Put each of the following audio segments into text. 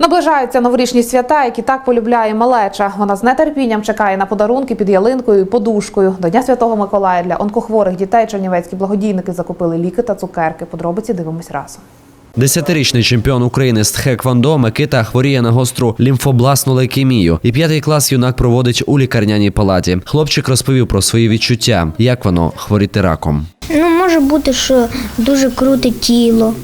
Наближаються новорічні свята, які так полюбляє малеча. Вона з нетерпінням чекає на подарунки під ялинкою і подушкою. До Дня Святого Миколая для онкохворих дітей чернівецькі благодійники закупили ліки та цукерки. Подробиці дивимось разом. Десятирічний чемпіон України з тхеквондо Микита хворіє на гостру лімфобласну лейкемію. І п'ятий клас юнак проводить у лікарняній палаті. Хлопчик розповів про свої відчуття, як воно хворіти раком. Ну, може бути, що дуже круте тіло.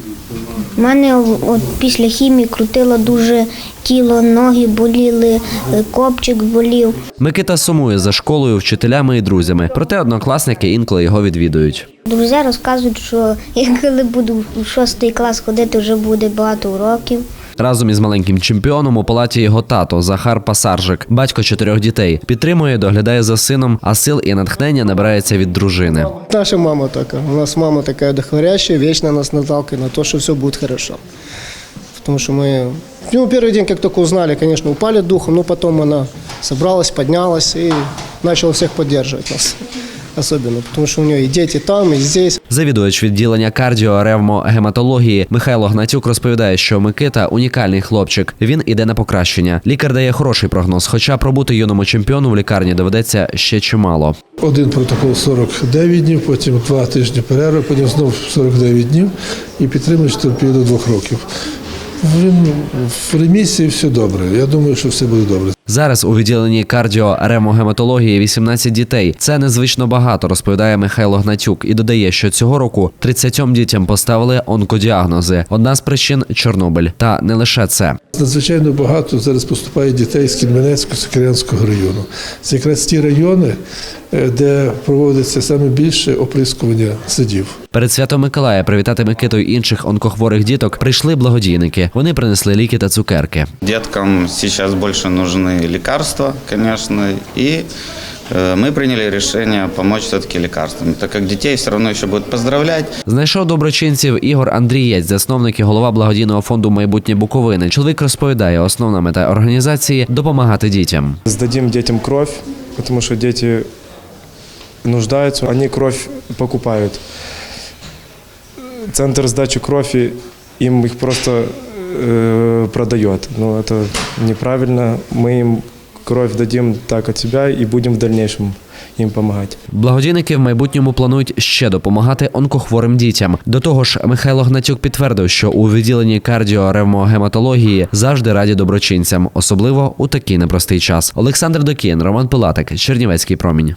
У мене от після хімії крутило дуже тіло, ноги боліли, е, копчик болів. Микита сумує за школою, вчителями і друзями. Проте однокласники інколи його відвідують. Друзі розказують, що я коли буду в шостий клас ходити, вже буде багато уроків. Разом із маленьким чемпіоном у палаті його тато Захар Пасаржик, батько чотирьох дітей, підтримує, доглядає за сином, а сил і натхнення набирається від дружини. Наша мама такая. У нас мама такая вдохновляющая, вечно нас наталкивает на то, что все будет хорошо. Потому что мы, ну, первый день, как только узнали, конечно, упали духом, но потом она собралась, поднялась и начала всех поддерживать нас. Особенно, потому что у нее и дети там, и здесь. Завідувач відділення кардіоревмогематології Михайло Гнатюк розповідає, що Микита унікальний хлопчик. Він іде на покращення. Лікар дає хороший прогноз, хоча пробути юному чемпіону в лікарні доведеться ще чимало. Один протокол 49 днів, потім два тижні перерви, потім знову 49 днів і підтримуєш терпію до двох років. Він в ремісії все добре. Я думаю, що все буде добре. Зараз у відділенні кардіоревмогематології 18 дітей. Це незвично багато, розповідає Михайло Гнатюк і додає, що цього року 30 дітям поставили онкодіагнози. Одна з причин Чорнобиль. Та не лише це. Надзвичайно багато зараз поступає дітей з Кільменецького Сокирянського району. Це якраз ті райони, е, де проводиться саме більше оприскування садів. Перед святом Миколая привітати Микиту й інших онкохворих діток прийшли благодійники. Вони принесли ліки та цукерки. Деткам сейчас больше нужны лекарства, конечно, и э, мы приняли решение помочь все-таки лекарствами, так как детей все равно еще будут поздравлять. Знайшов доброчинців Ігор Андрієць, засновник і голова благодійного фонду майбутнє Буковини. Чоловік розповідає, основна мета організації допомагати дітям. Сдадим детям кровь, потому что дети нуждаются, они кровь покупают. Центр сдачи крови им их просто э, продает. Но это неправильно. Мы им кровь дадим так от себя и будем в дальнейшем им помогать. Благодійники в майбутньому планують ще допомагати онкохворим дітям. До того ж, Михайло Гнатюк підтвердив, що у відділенні кардіоревмогематології завжди раді доброчинцям, особливо у такий непростий час. Олександр Докін, Роман Пилатик, Чернівецький промінь.